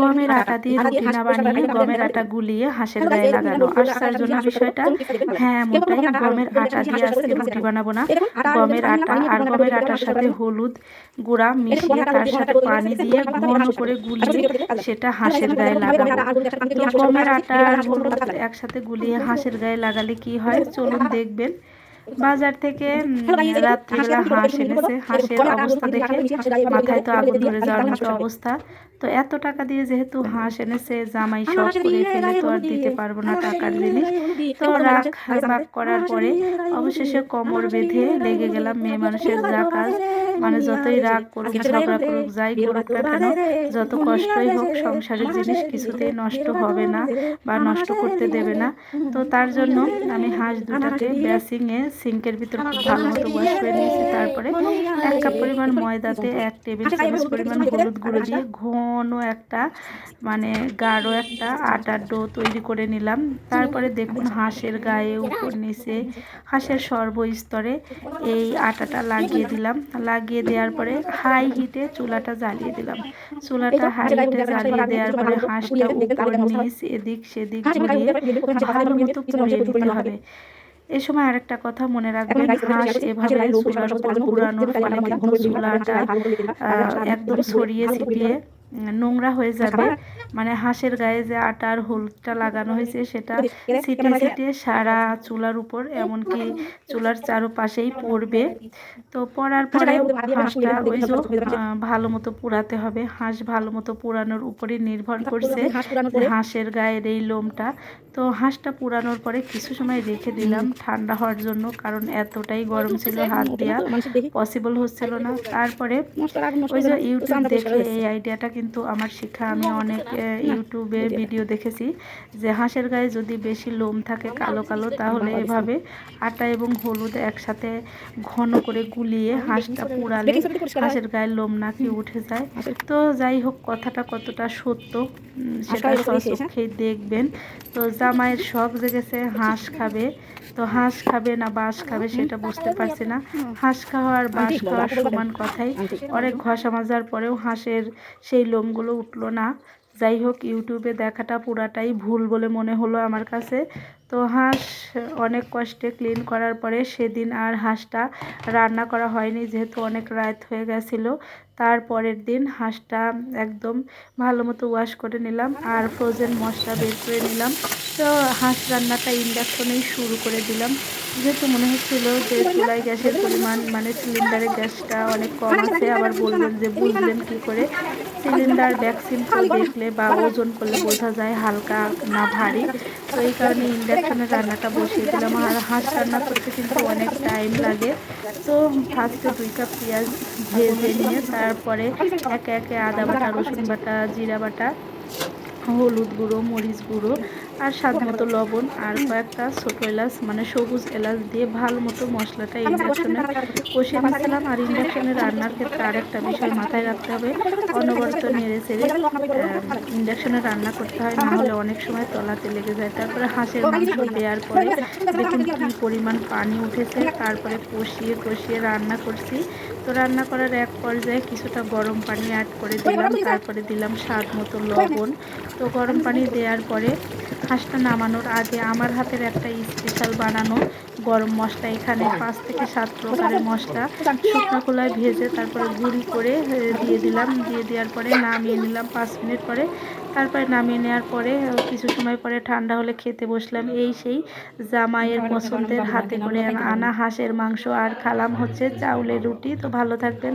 গমের আটা দিয়ে রুটি না বানিয়ে গমের আটা গুলিয়ে হাঁসের গায়ে লাগানো। আশ্চর্যজনক বিষয়টা হ্যাঁ মোটাই গমের আটা দিয়ে আজকে রুটি বানাবো না। গমের আটা আর গমের আটার সাথে হলুদ গুঁড়া মিশিয়ে তার সাথে পানি দিয়ে ঘন করে গুলিয়ে সেটা হাঁসের গায়ে লাগাবো। তো গমের আটা আর হলুদ একসাথে গুলিয়ে হাঁসের গায়ে লাগালে কি হয়? চলুন দেখবেন। বাজার থেকে রাত্রিবেলা হাঁস এনেছে হাঁসের অবস্থা দেখে মাথায় তো আগুন ধরে যাওয়ার মতো অবস্থা। তো এত টাকা দিয়ে যেহেতু হাঁস এনেছে জামাই সব করে ফেলে তো আর দিতে পারব না টাকার জিনিস। তো রাখ রাগ করার পরে অবশেষে কোমর বেঁধে লেগে গেলাম মেয়ে মানুষের যা কাজ মানে যতই রাগ করুক ঝগড়া করুক যাই করুক না কেন যত কষ্টই হোক সংসারের জিনিস কিছুতেই নষ্ট হবে না বা নষ্ট করতে দেবে না। তো তার জন্য আমি হাঁস দুটাকে বেসিংয়ে সিঙ্কের ভিতর খুব ভালো মতো ওয়াশ করে নিয়েছি তারপরে এক কাপ পরিমাণ ময়দাতে এক টেবিল চামচ পরিমাণ হলুদ গুঁড়ো দিয়ে ঘন একটা মানে গাঢ় একটা আটার ডো তৈরি করে নিলাম। তারপরে দেখুন হাঁসের গায়ে উপর নিচে হাঁসের সর্বস্তরে এই আটাটা লাগিয়ে দিলাম। লাগিয়ে দেওয়ার পরে হাই হিটে চুলাটা জ্বালিয়ে দিলাম চুলাটা হাই হিটে জ্বালিয়ে দেওয়ার পরে হাঁসটা উপর নিচ এদিক সেদিক ঘুরিয়ে ভালো মতো পুড়িয়ে দিতে হবে এ সময় আরেকটা কথা মনে রাখবেন হাঁস এভাবে চুলার উপর পুরানোর ফলে কিন্তু চুলাটা একদম ছড়িয়ে ছিটিয়ে নোংরা হয়ে যাবে। মানে হাঁসের গায়ে যে আটার হলুদটা লাগানো হয়েছে সেটা ছিটে ছিটিয়ে সারা চুলার উপর এমনকি চুলার চারোপাশেই পড়বে। তো পড়ার পরে হাঁসটা ওই যে ভালো মতো পুরাতে হবে। হাঁস ভালো মতো পুরানোর উপরে নির্ভর করছে হাঁসের গায়ের এই লোমটা। তো হাঁসটা পুরানোর পরে কিছু সময় রেখে দিলাম ঠান্ডা হওয়ার জন্য কারণ এতটাই গরম ছিল হাত দেওয়া পসিবল হচ্ছিল না। তারপরে ওই যে ইউটিউব দেখে এই আইডিয়াটা কিন্তু আমার শিক্ষা আমি অনেক ইউটিউবে ভিডিও দেখেছি যে হাঁসের গায়ে যদি বেশি লোম থাকে কালো কালো তাহলে এভাবে আটা এবং হলুদ একসাথে ঘন করে গুলিয়ে হাঁসটা পুড়ালে হাঁসের গায়ে লোম নাকি উঠে যায়। তো যাই হোক কথাটা কতটা সত্য সেটা চোখেই দেখবেন। তো জামাইয়ের শখ জেগেছে হাঁস খাবে। তো হাঁস খাবে না বাঁশ খাবে সেটা বুঝতে পারছি না। হাঁস খাওয়া আর বাঁশ খাওয়ার সমান কথাই। অনেক ঘষা মাজার পরেও হাঁসের সেই লোমগুলো উঠল না। যাই হোক ইউটিউবে দেখাটা পুরাটাই ভুল বলে মনে হলো আমার কাছে। তো হাঁস অনেক কষ্টে ক্লিন করার পরে সেদিন আর হাঁসটা রান্না করা হয়নি, যেহেতু অনেক রাত হয়ে গেছিল। তারপরের দিন হাঁসটা একদম ভালো মতো ওয়াশ করে নিলাম আর ফ্রোজেন মশলা বের করে নিলাম। তো হাঁস রান্নাটা ইন্ডাকশনেই শুরু করে দিলাম। যেহেতু মনে হচ্ছিল যে চুলাই গ্যাসের পরিমাণ মানে সিলিন্ডারের গ্যাসটা অনেক কম আছে, আবার বলবেন যে বুঝলেন কী করে? সিলিন্ডার ভ্যাকসিন দেখলে বা ওজন করলে বোঝা যায় হালকা না ভারী। তো এই কারণে ইন্ডাকশনে রান্নাটা বসিয়ে দিলাম আর হাঁস রান্না করতে কিন্তু অনেক টাইম লাগে। তো ফার্স্টে দুই কাপ পেঁয়াজ ভেজে নিয়ে তারপরে একে একে আদা বাটা, রসুন বাটা, জিরা বাটা, হলুদ গুঁড়ো, মরিচ গুঁড়ো আর স্বাদ মতো লবণ আর কয়েকটা ছোটো এলাচ মানে সবুজ এলাচ দিয়ে ভালো মতো মশলাটা ইন্ডাকশনে কষিয়ে নিয়েছিলাম। আর ইন্ডাকশনে রান্নার ক্ষেত্রে আরেকটা বিষয় মাথায় রাখতে হবে, অনবরত নেড়ে চেড়ে ইন্ডাকশনে রান্না করতে হয়, না হলে অনেক সময় তলাতে লেগে যায়। তারপরে হাঁসের মাংস দেওয়ার পরে দেখুন কী পরিমাণ পানি উঠেছে। তারপরে কষিয়ে কষিয়ে রান্না করছি। তো রান্না করার এক পর্যায়ে কিছুটা গরম পানি অ্যাড করে দিলাম। তারপরে দিলাম স্বাদ মতো লবণ। তো গরম পানি দেওয়ার পরে হাঁসটা নামানোর আগে আমার হাতের একটা স্পেশাল বানানো গরম মশলা এখানে, পাঁচ থেকে সাত প্রকারের মশলা। শুকনো খোলায় ভেজে তারপরে গুঁড়ি করে দিয়ে দিলাম। দিয়ে দেওয়ার পরে নামিয়ে নিলাম পাঁচ মিনিট পরে। তারপরে নামিয়ে নেওয়ার পরে কিছু সময় পরে ঠান্ডা হলে খেতে বসলাম। এই সেই জামাইয়ের পছন্দের হাতে করে আনা হাঁসের মাংস আর খালাম হচ্ছে চাউলের রুটি। তো ভালো থাকবেন।